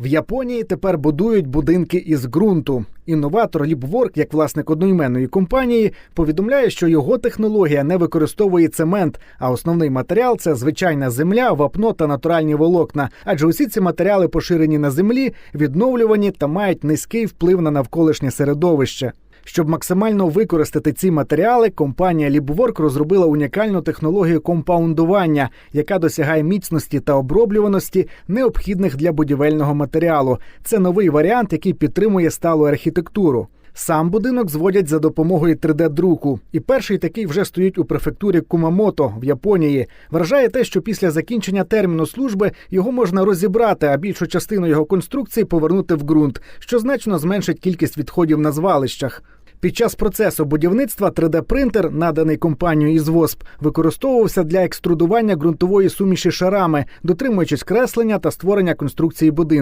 В Японії тепер будують будинки із ґрунту. Інноватор Ліпворк, як власник одноіменної компанії, повідомляє, що його технологія не використовує цемент, а основний матеріал це звичайна земля, вапно та натуральні волокна. Адже усі ці матеріали поширені на землі, відновлювані та мають низький вплив на навколишнє середовище. Щоб максимально використати ці матеріали, компанія Лібворк розробила унікальну технологію компаундування, яка досягає міцності та оброблюваності, необхідних для будівельного матеріалу. Це новий варіант, який підтримує сталу архітектуру. Сам будинок зводять за допомогою 3D-друку, і перший такий вже стоїть у префектурі Кумамото в Японії. Вражає те, що після закінчення терміну служби його можна розібрати, а більшу частину його конструкції повернути в ґрунт, що значно зменшить кількість відходів на звалищах. Під час процесу будівництва 3D-принтер, наданий компанією із ВОСП, використовувався для екструдування ґрунтової суміші шарами, дотримуючись креслення та створення конструкції будинку.